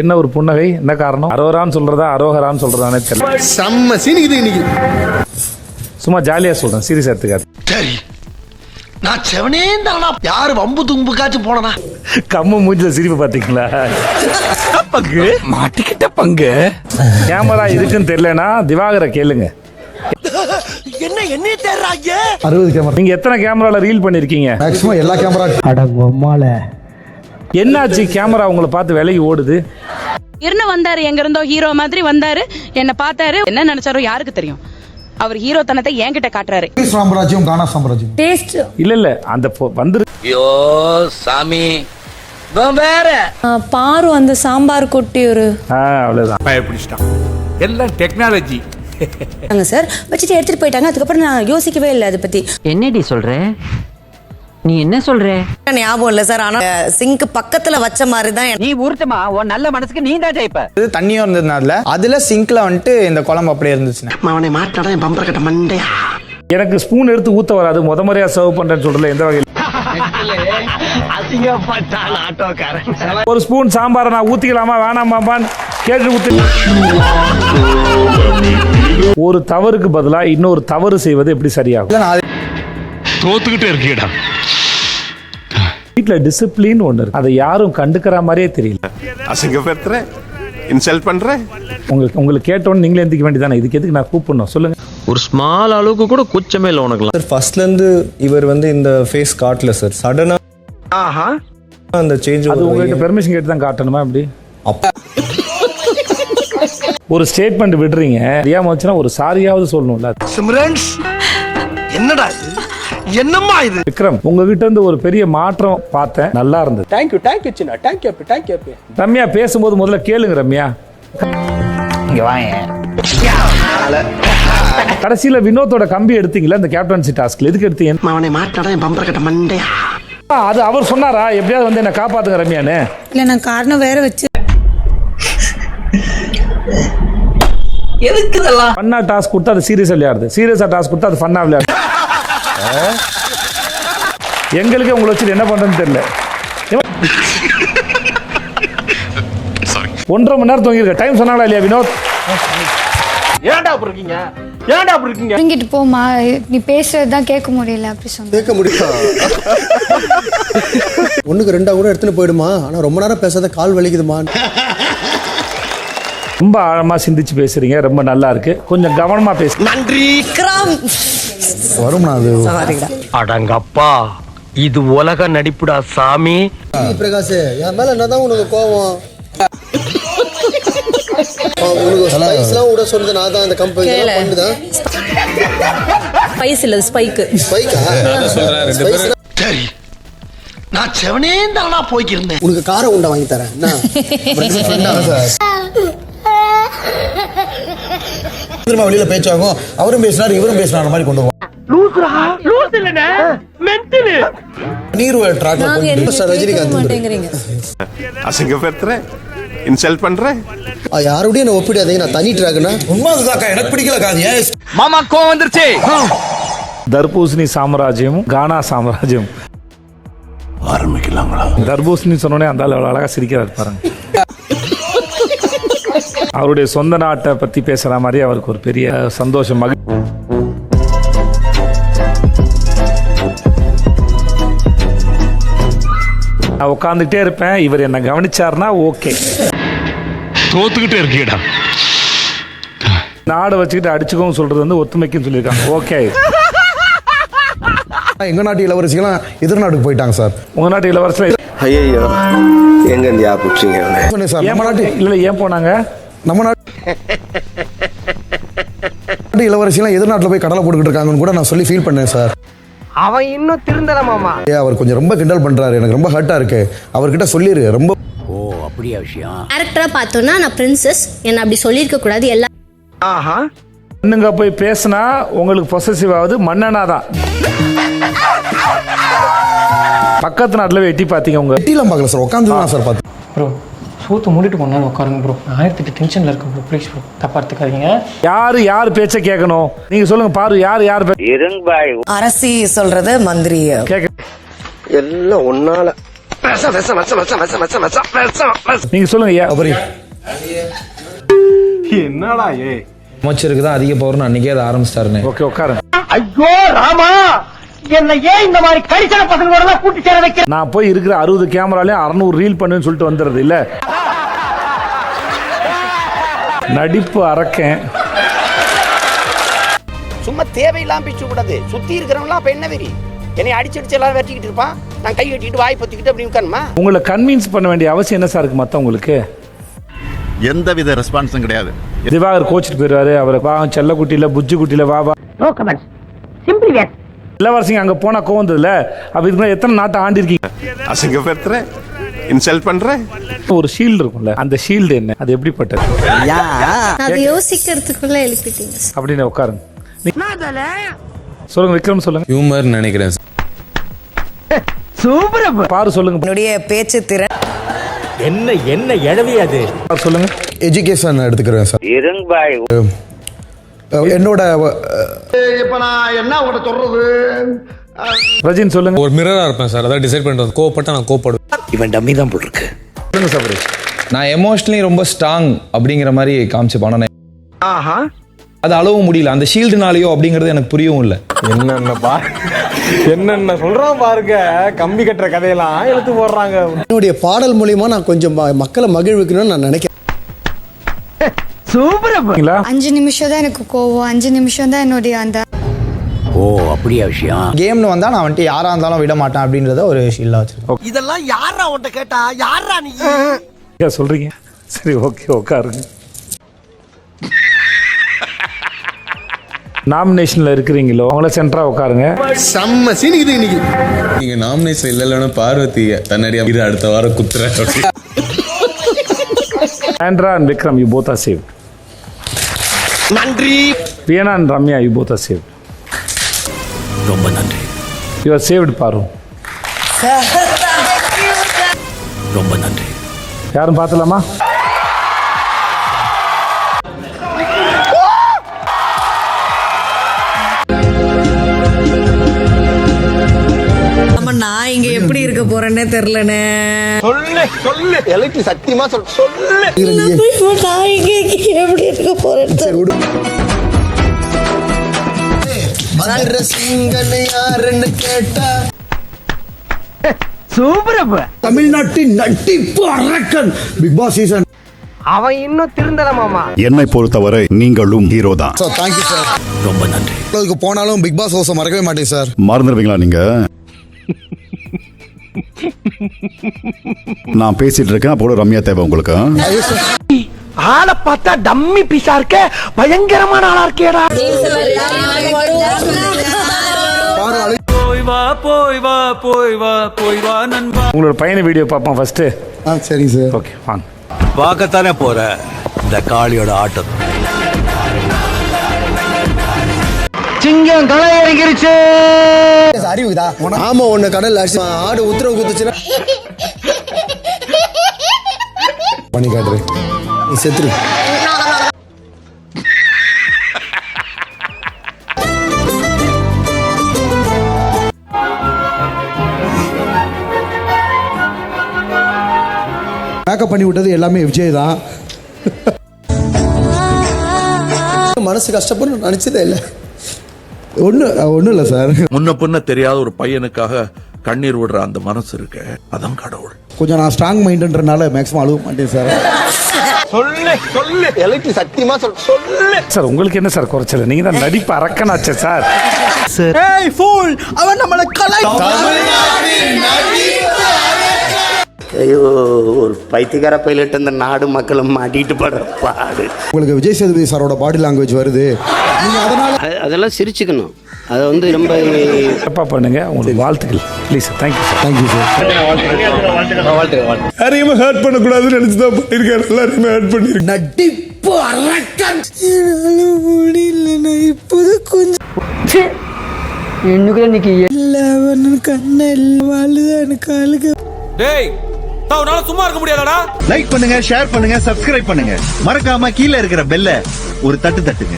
என்ன ஒரு புன்னகை? என்ன காரணம்? அரோரான்னு சொல்றதா அரோகரான்னு சொல்றதானே தெரியல. செம்ம சீனிக்குது இன்னைக்கு. சும்மா ஜாலியா சொல்றேன் சீரியஸ் எடுத்துக்காது. சரி. நான் செவனே தானா யாரு வம்பு தும்புக்காச்சும் போனனா? கம்ம மூஞ்சில சிரிப்பு பாத்தீங்களா பங்கு? மாட்டிக்கிட்ட பங்கு? கேமரா இருக்குன்னு தெரியலனா திவாகரை கேளுங்க. என்ன என்னைய தேடுறாங்க அறுபது கேமரா. நீங்க எத்தனை கேமரால ரீல் பண்ணிருக்கீங்க? மேக்ஸிமம் எல்லா கேமரா என்னாச்சு? கேமரா உங்களை பார்த்து விலகி ஓடுது. இருன்னு வந்தாரு? எங்க இருந்தோ ஹீரோ மாதிரி வந்தாரு. என்ன பார்த்தாரு. என்ன நினைச்சாரோ யாருக்கு தெரியும்? அவர் ஹீரோ தனத்தை என்கிட்ட காட்டுறாரு. சாம்ராஜ்யம் கானா சாம்ராஜ்யம். டேஸ்ட் இல்ல இல்ல அந்த பொ- வந்து ஐயோ சாமி. வேற. பாரு அந்த சாம்பார் கொட்டி ஒரு அவ்வளவுதான். பயப்பிடிச்சிட்டான் எல்லாம் டெக்னாலஜி சார் வச்சுட்டு எடுத்துட்டு போயிட்டாங்க. அதுக்கப்புறம் நான் யோசிக்கவே இல்லை அதை பத்தி. என்னடி சொல்ற? நீ என்ன சொல்ற? ஞாபகம் இல்லை சார். ஆனா சிங்க் பக்கத்துல வச்ச மாதிரி தான் நீ உருட்டுமா? உன் நல்ல மனசுக்கு நீ தான் ஜெயிப்ப. இது தண்ணியும் இருந்ததுனால அதுல சிங்க்ல வந்துட்டு இந்த குழம்பு அப்படியே இருந்துச்சுன்னா அவனை மாட்டாடா என் பம்பர கட்ட மண்டையா? எனக்கு ஸ்பூன் எடுத்து ஊத்த வராது. முத முறையா சர்வ் பண்றேன்னு சொல்றதுல எந்த வகையில்? ஒரு ஸ்பூன் சாம்பாரை நான் ஊத்திக்கலாமா? வேணாமாப்பான்னு கேட்டு ஊத்து. ஒரு தவறுக்கு பதிலா இன்னொரு தவறு செய்வது எப்படி சரியாகும்? தோத்துக்கிட்டே இருக்கீடா வீட்டுல டிசிப்ளின் ஒண்ணு இருக்கு. அதை யாரும் கண்டுக்கிற மாதிரியே தெரியல. அசிங்கப்படுத்துற இன்சல்ட் பண்ற உங்களுக்கு உங்களுக்கு கேட்டோன்னு நீங்களே எந்திக்க வேண்டியதானே இதுக்கு எதுக்கு நான் கூப்பிடணும்? சொல்லுங்க. ஒரு ஸ்மால் அளவுக்கு கூட கூச்சமே இல்லை உனக்குலாம் சார் ஃபர்ஸ்ட்ல இருந்து இவர் வந்து இந்த ஃபேஸ் காட்டல சார் சடனா அந்த சேஞ்ச் அது உங்ககிட்ட பெர்மிஷன் கேட்டு தான் காட்டணுமா இப்படி? அப்ப ஒரு ஸ்டேட்மெண்ட் விடுறீங்க. தெரியாம வச்சுன்னா ஒரு சாரியாவது சொல்லணும்ல. சிம்ரன்ஸ்! என்னடா இது? என்னம்மா இது? விக்ரம் உங்ககிட்ட இருந்து ஒரு பெரிய மாற்றம் பார்த்தேன். நல்லா இருந்தது. தேங்க்யூ தேங்க்யூ சின்ன. Thank you thank you Ramya பேசும்போது முதல்ல கேளுங்க ரம்யா. இங்க வாங்க. கடைசியில வினோத்தோட கம்பி எடுத்தீங்களா இந்த கேப்டன்சி டாஸ்க்ல எதுக்கு எடுத்தீங்க? அவனை மாட்டாடா என் பம்பர கட்ட மண்டையா? அது அவர் சொன்னாரா? எப்படியாவது வந்து என்ன காப்பாத்துங்க ரம்யான்னு. இல்ல நான் காரணம் வேற வச்சு ஃபன்னா டாஸ்க் கொடுத்தா அது சீரியஸா விளையாடுது. சீரியஸா டாஸ்க் கொடுத்தா அது ஃபன்னா விளையாடுது. எங்களுக்கு உங்களை வச்சு என்ன பண்றதுன்னு தெரியல. ஒன்றரை மணி நேரம் தூங்கியிருக்க. டைம் சொன்னாங்களா இல்லையா வினோத்? ஏன்டா அப்படி இருக்கீங்க? ஏன்டா அப்படி இருக்கீங்க? தூங்கிட்டு போமா நீ பேசுறது தான் கேட்க முடியல அப்படி சொன்ன. கேட்க முடியும்? ஒண்ணுக்கு ரெண்டா கூட எடுத்துட்டு போயிடுமா. ஆனா ரொம்ப நேரம் பேசாத கால் வலிக்குதுமா. ரொம்ப ஆழமா சிந்திச்சு பேசுறீங்க. ரொம்ப நல்லா இருக்கு. கொஞ்சம் கவனமா பேசு. நன்றி. வரும்னா அது. அடங்கப்பா. இது உலக நடிப்புடா சாமி. பிரகாஷ் என் மேல என்னதான் உனக்கு கோவம்? உனக்கு ஸ்பைஸ்லாம் விட சொல்லுது நான் தான் அந்த கம்பெனி. பண்ணுதான். ஸ்பைஸ் இல்ல ஸ்பைக்கு ஸ்பைக்கா சரி. நான் செவனே தானா போய்க்கிருந்தேன். உனக்கு கார உண்டை வாங்கி தரேன். திரும்ப வெளியில பேச்சாகும் அவரும் பேசினாரு இவரும் பேசினார் மாதிரி கொண்டு இன்சல்ட் பண்ற? ஆ, யாரோடய ஒப்பிடாதீங்க. நான் தனி ட்ராக்னா உண்மை அதுதாக்கா எனக்கு ஏன்? மாமா கோவம் வந்துருச்சு. தர்பூசணி சாம்ராஜ்யம் கானா சாம்ராஜ்யம் ஆரம்பிக்கலாங்களா? தர்பூசணி சொன்னோடனே அந்த அழகா சிரிக்கிறார் பாருங்க. அவருடைய சொந்த நாட்டை பத்தி பேசுற மாதிரி அவருக்கு ஒரு பெரிய சந்தோஷம் மகிழ் நான் உட்காந்துக்கிட்டே இருப்பேன். இவர் என்ன கவனிச்சாருன்னா ஓகே. தோத்துக்கிட்டே இருக்கீடா நாடை வச்சுக்கிட்டு அடிச்சுக்கவும் சொல்றது வந்து ஒத்துமைக்குன்னு சொல்லியிருக்காங்க. ஓகே. எங்க நாட்டு இளவரசிகளாம் எதிர்நாட்டுக்கு போயிட்டாங்க சார். உங்க நாட்டு இளவரசர் ஐயோ எங்க யா புடிச்சிங்க நாட்டு இல்ல ஏன் போனாங்க? நம்ம நாட்டு இளவரசிலாம் எதிர்நாட்டுல போய் கடலை போட்டுக்கிட்டு இருக்காங்கன்னு கூட நான் சொல்லி ஃபீல் பண்ணேன் சார் அவன் இன்னும் திருந்தல மாமா. ஏ அவர் கொஞ்சம் ரொம்ப கிண்டல் பண்றாரு. எனக்கு ரொம்ப ஹர்ட்டா இருக்கு. அவர்கிட்ட சொல்லிரு. ரொம்ப கேரக்டரா பார்த்தோம்னா நான் பிரின்சஸ் என்ன அப்படி சொல்லியிருக்க கூடாது. எல்லா பொண்ணுங்க போய் பேசினா உங்களுக்கு பொசசிவ் ஆகுது மன்னனா தான். பக்கத்து நாட்டுல போய் எட்டி பாத்தீங்க உங்க? டீலாம் பார்க்கல சார் உட்காந்து தான் சார் பார்த்தேன். ப்ரோ சூத்து மூடிட்டு கொண்டு உட்காருங்க ப்ரோ நான் ஆயிரத்தி டென்ஷனில் இருக்கேன் ப்ரோ ப்ளீஸ் ப்ரோ தப்பா எடுத்துக்காதீங்க. யார் யார் பேச்சை கேட்கணும்? நீங்கள் சொல்லுங்க பாரு யாரு யாரு இருங்க அரசி சொல்றது மந்திரி கேட்க எல்லாம் ஒன்னால நீங்க சொல்லுங்க என்னடா ஏ அமைச்சருக்கு தான் அதிக பவர்னு அன்னைக்கே அதை ஆரம்பிச்சிட்டாருன்னு ஓகே உட்காரு ஐயோ ராமா! என்ன ஏன் இந்த மாதிரி கரிசன பசங்களோட கூட்டி சேர வைக்கிறேன் நான் போய் இருக்கிற அறுபது கேமராலையும் அறுநூறு ரீல் பண்ணுன்னு சொல்லிட்டு வந்துருது இல்ல. நடிப்பு அறக்கேன். சும்மா தேவையில்லாம பேச கூடாது சுத்தி இருக்கிறவங்களாம் அப்ப என்ன வெறி? என்னை அடிச்சு அடிச்சு எல்லாரும் வெட்டிக்கிட்டு இருப்பான். நான் கை கட்டிட்டு வாய் பத்திக்கிட்டு அப்படி உட்காருமா? உங்களை கன்வின்ஸ் பண்ண வேண்டிய அவசியம் என்ன சார் இருக்கு மத்தவங்களுக்கு? எந்தவித ரெஸ்பான்ஸும் கிடையாது. திவாகர் கோச்சிட்டு போயிடுவாரு. அவரை வா செல்லக்குட்டியில புஜ்ஜு குட்டியில வா வா. நோ கமெண்ட்ஸ் சிம்பிளி வேட் இளவரசிங்க அங்க போனா கோவந்ததுல அப்ப இதுக்கு எத்தனை நாட்டை ஆண்டி இருக்கீங்க அசிங்கப்படுத்துற இன்சல்ட் பண்ற? ஒரு ஷீல்டு இருக்கும்ல அந்த ஷீல்டு என்ன? அது எப்படிப்பட்டது? நான் அதை யோசிக்கிறதுக்குள்ள எழுப்பிட்டீங்க. அப்படின்னு உட்காருங்க. சொல்லுங்க விக்ரம் சொல்லுங்க. ஹியூமர் நினைக்கிறேன். பாரு சொல்லுங்க. என்னுடைய பேச்சு திறன் என்ன என்ன எழவி அது? பாரு சொல்லுங்க. எஜுகேஷன் எடுத்துக்கிறேன் சார் அஹ், என்னோட இப்ப நான் என்ன உங்கள்ட்ட சொல்றது? ரஜின் சொல்லுங்க. ஒரு மிரரா இருப்பேன் சார். அதான் டிசைட் பண்றது கோவப்பட்டா நான் கோவப்படுவேன். இவன் டம்மி தான் போட்டிருக்கு. சொல்லுங்க நான் எமோஷனலி ரொம்ப ஸ்ட்ராங் அப்படிங்கிற மாதிரி காமிச்சுப்பான் ஆஹா. அது அளவும் முடியல. அந்த ஷீல்டுனாலயோ அப்படிங்கிறது எனக்கு புரியவும் இல்லை. என்னென்ன பா என்னென்ன சொல்றான் பாருங்க. கம்பி கட்டுற கதையெல்லாம் எடுத்து போடுறாங்க. என்னுடைய பாடல் மூலியமா நான் கொஞ்சம் ம- மக்களை மகிழ்விக்கணும்னு நான் நினைக்கிறேன்? அஞ்சு நிமிஷம் தான் எனக்கு கோவம். அஞ்சு நிமிஷம் தான் என்னுடைய அந்த ஓ அப்படியா விஷயம்? கேம்னு வந்தா நான் வந்துட்டு யாரா இருந்தாலும் விட மாட்டேன் அப்படின்றத ஒரு ஷீல்டா வச்சிருக்கேன். இதெல்லாம் யாரா உன்ட்ட கேட்டா? யாரா நீ? ஏன் சொல்றீங்க. சரி ஓகே உட்காருங்க. நாமினேஷன்ல இருக்கிறீங்களோ அவங்கள சென்டரா உட்காருங்க. செம்ம சீன் இது இன்னைக்கு. நீங்க நாமினேஷன் இல்லைன்னா பார்வதி தன்னடியா இரு அடுத்த வாரம் குத்துறேன் Andrea and Vikram you both are save நன்றி. Riyana and Ramya you both are save ரொம்ப நன்றி. யூ ஆர் சேவ்டு பாரு ரொம்ப நன்றி. யாரும் பார்த்தலாமா? நம்ம நான் இங்க எப்படி இருக்க போறேன்னே தெரியலனே சொல்லு சொல்லு. எனக்கு சத்தியமா சொல் சொல்லு. நான் இங்க எப்படி இருக்க போறேன்னு மதுர சிங்கன் யாருன்னு கேட்டா? சூப்பர் தமிழ்நாட்டின் நட்டிப்பு அரக்கன். பிக் பாஸ் சீசன் அவன் இன்னும் திருந்தல மாமா. என்னை பொறுத்தவரை நீங்களும் ஹீரோ தான். சார் தேங்க்யூ சார் ரொம்ப நன்றி. இதுக்கு போனாலும் பிக் பாஸ் ஹவுஸை மறக்கவே மாட்டேன் சார் மறந்துடுவீங்களா நீங்க? நான் பேசிட்டு இருக்கேன் அப்போ ரம்யா தேவை உங்களுக்கு. ஆளை பார்த்தா டம்மி பீஸா இருக்க பயங்கரமான ஆளா இருக்கேடா. பாரு அழு- உங்களோட பையனை வீடியோ பார்ப்போம் ஃபர்ஸ்ட் ஆ சரிங்க சார். ஓகே வாங்க பார்க்கத்தானே போற? இந்த காளியோட ஆட்டம். சிங்கம் களை இறங்கிருச்சு அறிவுதா ஆமா ஒண்ணு கடல்ல ஆடு உத்தரவு குத்துச்சுன்னா. பண்ணி காட்டுறேன். நீ செத்துரு. மேக்கப் பண்ணி விட்டது எல்லாமே விஜய் தான். மனசு கஷ்டப்படும் நினைச்சதே இல்லை. ஒன்றும் ஒன்றும் இல்லை சார். முன்ன பின்ன தெரியாத ஒரு பையனுக்காக கண்ணீர் விடுற அந்த மனசு இருக்கு அதான் கடவுள். கொஞ்சம் நான் ஸ்ட்ராங் மைண்டுன்றனால மேக்ஸிமம் அழுவ மாட்டேன் சார். சொல்லு சொல்லு. எனக்கு சத்தியமா சொல் சொல்லு. சார் உங்களுக்கு என்ன சார் குறைச்சல? நீங்க தான் நடிப்பு அரக்கனாச்சே சார். அவன் நம்மள கலை ஐயோ ஒரு பைத்தியக்கார பைலட் அந்த நாடு மக்களும் மாட்டிட்டு படுற பாடு. உங்களுக்கு விஜய் சேதுபதி சாரோட பாடி லாங்குவேஜ் வருது. அதனால அதெல்லாம் சிரிச்சுக்கணும். அதை வந்து ரொம்ப தப்பா பண்ணுங்க. உங்களுக்கு வாழ்த்துக்கள். Please thank you sir thank you sir யாரையுமே ஹர்ட் பண்ணக்கூடாதுன்னு நினைச்சு தான் பண்ணிருக்காரு எல்லாரையுமே ஹர்ட் பண்ணிருக்கேன் நடிப்பு அரக்கன். முடியல இப்போது கொஞ்சம் இன்னும் இன்னைக்கு கண்ணல் வாழுதான் காலுக்கு டேய் உன்னால சும்மா இருக்க முடியாதடா? லைக் பண்ணுங்க ஷேர் பண்ணுங்க சப்ஸ்கிரைப் பண்ணுங்க. மறக்காம கீழே இருக்கிற பெல்ல ஒரு தட்டு தட்டுங்க.